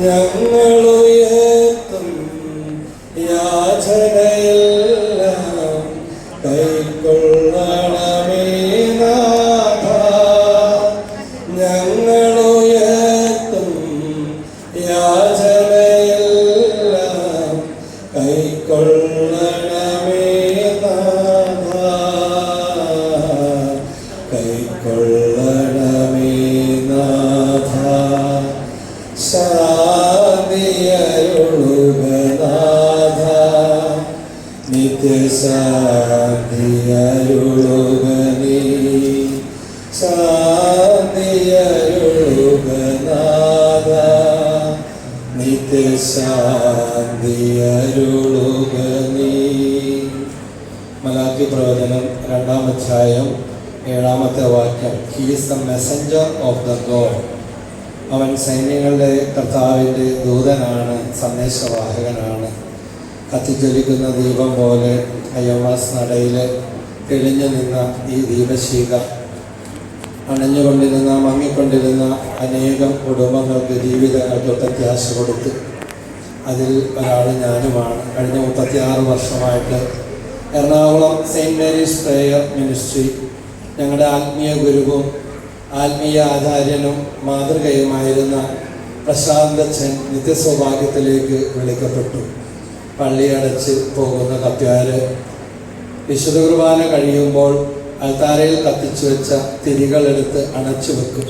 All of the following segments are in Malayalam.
娘儿俩 നിത്യശാന്തിയരുളുകനീ ശാന്തിയരുളുകനാഥ നിത്യശാന്തിയരുളുകനീ മലാക്കി പ്രവചനം രണ്ടാം അധ്യായം ഏഴാമത്തെ വാക്യം. He's the messenger of the God അവൻ സൈന്യങ്ങളുടെ കർത്താവിന്റെ ദൂതനാണ് സന്ദേശവാഹകനാണ്. കത്തിജ്വലിക്കുന്ന ദീപം പോലെ അയോമാസ് നടയിൽ തെളിഞ്ഞു നിന്ന ഈ ദീപശീക അണഞ്ഞുകൊണ്ടിരുന്ന മങ്ങിക്കൊണ്ടിരുന്ന അനേകം കുടുംബങ്ങൾക്ക് ജീവിതങ്ങൾക്ക് പ്രത്യാശ കൊടുത്തു അതിൽ ഒരാൾ ഞാനുമാണ്. കഴിഞ്ഞ മുപ്പത്തിയാറ് വർഷമായിട്ട് Ernakulam Saint Mary's prayer ministry ഞങ്ങളുടെ ആത്മീയ ഗുരുവും ആത്മീയ ആചാര്യനും മാതൃകയുമായിരുന്ന പ്രശാന്തച്ചൻ നിത്യസൗഭാഗ്യത്തിലേക്ക് വിളിക്കപ്പെട്ടു. പള്ളി അടച്ച് പോകുന്ന കത്തിയാർ വിശുദ്ധ കുർബാന കഴിയുമ്പോൾ അൽത്താരയിൽ കത്തിച്ചു വെച്ച തിരികളെടുത്ത് അണച്ചു വെക്കും.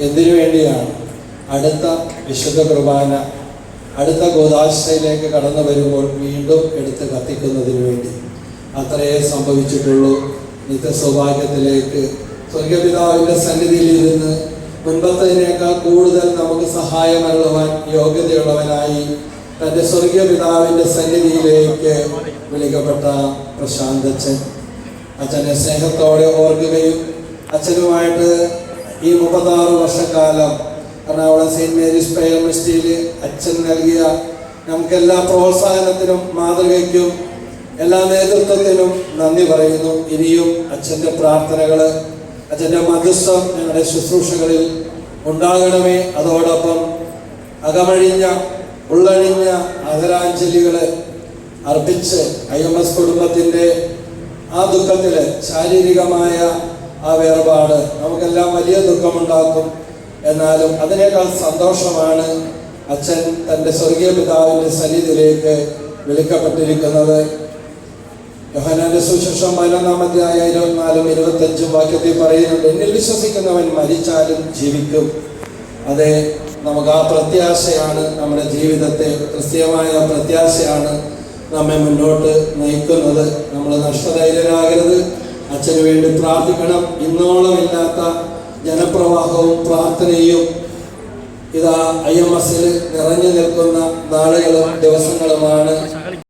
എന്തിനു വേണ്ടിയാണ്? അടുത്ത വിശുദ്ധ കുർബാന അടുത്ത ഗോദാശയിലേക്ക് കടന്നു വരുമ്പോൾ വീണ്ടും എടുത്ത് കത്തിക്കുന്നതിന് വേണ്ടി. അത്രയേ സംഭവിച്ചിട്ടുള്ളൂ. നിത്യ സൗഭാഗ്യത്തിലേക്ക് സ്വർഗപിതാവിന്റെ സന്നിധിയിൽ ഇരുന്ന് മുൻപത്തതിനേക്കാൾ കൂടുതൽ നമുക്ക് സഹായമരുളുവാൻ യോഗ്യതയുള്ളവനായി തന്റെ സ്വർഗീയ പിതാവിന്റെ സന്നിധിയിലേക്ക് വിളിക്കപ്പെട്ട പ്രശാന്തച്ഛൻ അച്ഛനെ സ്നേഹത്തോടെ ഓർക്കുകയും അച്ഛനുമായിട്ട് ഈ മുപ്പത്താറ് വർഷക്കാലം എറണാകുളം സെയിന്റ് മേരീസ് പ്രയർ മിനിസ്ട്രിയിൽ അച്ഛൻ നൽകിയ നമുക്കെല്ലാ പ്രോത്സാഹനത്തിനും മാതൃകയ്ക്കും എല്ലാ നേതൃത്വത്തിനും നന്ദി പറയുന്നു. ഇനിയും അച്ഛന്റെ പ്രാർത്ഥനകൾ അച്ഛന്റെ മധ്യസ്ഥം ഞങ്ങളുടെ ശുശ്രൂഷകളിൽ ഉണ്ടാകണമേ. അതോടൊപ്പം അകമഴിഞ്ഞ ഉള്ളഴിഞ്ഞ ആദരാഞ്ജലികൾ അർപ്പിച്ച് ഐ എം എസ് കുടുംബത്തിന്റെ ആ ദുഃഖത്തിൽ ശാരീരികമായ ആ വേർപാട് നമുക്കെല്ലാം വലിയ ദുഃഖമുണ്ടാക്കും. എന്നാലും അതിനേക്കാൾ സന്തോഷമാണ് അച്ഛൻ തന്റെ സ്വർഗീയ പിതാവിന്റെ സന്നിധിയിലേക്ക് വിളിക്കപ്പെട്ടിരിക്കുന്നത്. യോഹനാന്റെ സുശേഷം പതിനൊന്നാം അധ്യായ ഇരുപത്തിനാലും ഇരുപത്തഞ്ചും വാക്യത്തിൽ പറയുന്നുണ്ട് എന്നിൽ വിശ്വസിക്കുന്നവൻ മരിച്ചാലും ജീവിക്കും. അതെ നമുക്ക് ആ പ്രത്യാശയാണ് നമ്മുടെ ജീവിതത്തെ ക്രിസ്തീയമായ പ്രത്യാശയാണ് നമ്മെ മുന്നോട്ട് നയിക്കുന്നത്. നമ്മൾ നഷ്ടധൈര്യരാകരുത്. അച്ഛന് വേണ്ടി പ്രാർത്ഥിക്കണം. ഇന്നോളം ഇല്ലാത്ത ജനപ്രവാഹവും പ്രാർത്ഥനയും ഇതാ ഐ എം എസിൽ നിറഞ്ഞു നിൽക്കുന്ന നാളുകളും ദിവസങ്ങളുമാണ്.